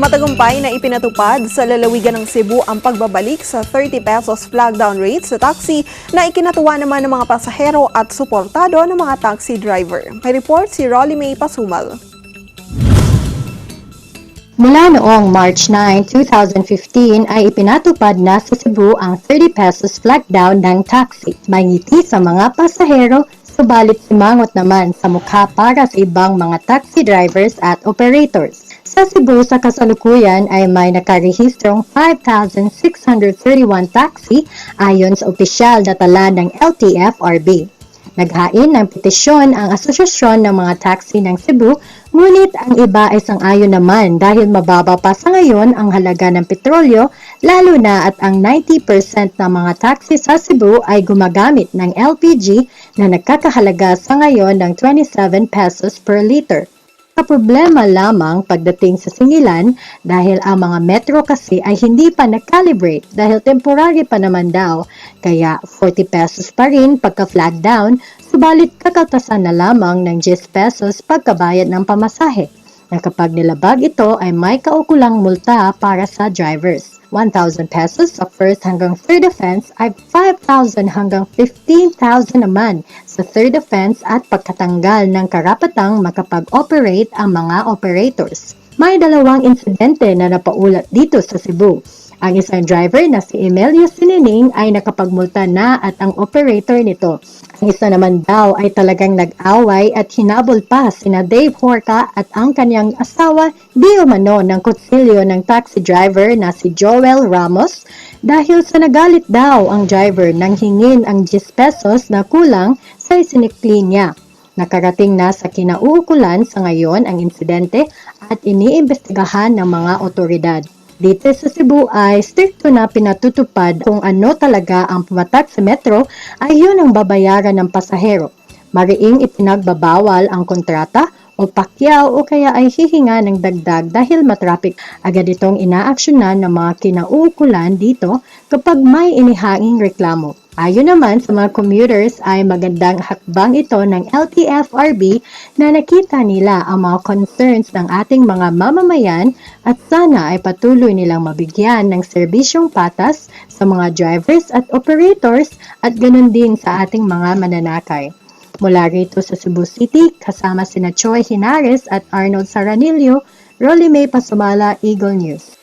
Matagumpay na ipinatupad sa lalawigan ng Cebu ang pagbabalik sa 30 pesos flag down rate sa taxi na ikinatuwa naman ng mga pasahero at suportado ng mga taxi driver. May report si Rolly May Pasumal. Mula noong March 9, 2015 ay ipinatupad na sa Cebu ang 30 pesos flag down ng taxi. May ngiti sa mga pasahero, subalit simangot naman sa mukha para sa ibang mga taxi drivers at operators. Sa Cebu sa kasalukuyan ay may nakarehistrong 5,631 taxi ayon sa opisyal na tala ng LTFRB. Naghain ng petisyon ang Asosasyon ng mga Taxi ng Cebu, ngunit ang iba ay sang-ayon naman dahil mababa pa sa ngayon ang halaga ng petrolyo, lalo na at ang 90% ng mga taxi sa Cebu ay gumagamit ng LPG na nagkakahalaga sa ngayon ng 27 pesos per liter. Problema lamang pagdating sa singilan dahil ang mga metro kasi ay hindi pa na-calibrate dahil temporary pa naman daw kaya 40 pesos pa rin pagka flag down subalit kakaltasan na lamang ng 10 pesos pagkabayad ng pamasahe na kapag nilabag ito ay may kaukulang multa para sa drivers. 1,000 pesos sa first hanggang third offense ay 5,000 hanggang 15,000 naman sa third offense at pagkatanggal ng karapatang makapag-operate ang mga operators. May dalawang insidente na napaulat dito sa Cebu. Ang isang driver na si Emelio Sinining ay nakapagmulta na at ang operator nito. Ang isa naman daw ay talagang nag-away at hinabol pa sina Dave Horca at ang kanyang asawa di umano ng kutsilyo ng taxi driver na si Joel Ramos dahil sa nagalit daw ang driver nang hingin ang 10 pesos na kulang sa isinikli niya. Nakarating na sa kinauukulan sa ngayon ang insidente at iniimbestigahan ng mga otoridad. Dito sa Cebu ay stricto na pinatutupad kung ano talaga ang pumatak sa metro ay yun ang babayaran ng pasahero. Mariing ipinagbabawal ang kontrata o pakyaw o kaya ay hihinga ng dagdag dahil matraffic. Agad itong inaaksyonan ng mga kinauukulan dito kapag may inihanging reklamo. Ayon naman sa mga commuters ay magandang hakbang ito ng LTFRB na nakita nila ang mga concerns ng ating mga mamamayan at sana ay patuloy nilang mabigyan ng serbisyong patas sa mga drivers at operators at ganun din sa ating mga mananakay. Mula rito sa Cebu City, kasama sina Choi Hinares at Arnold Saranillo, Rolly May Pasumala, Eagle News.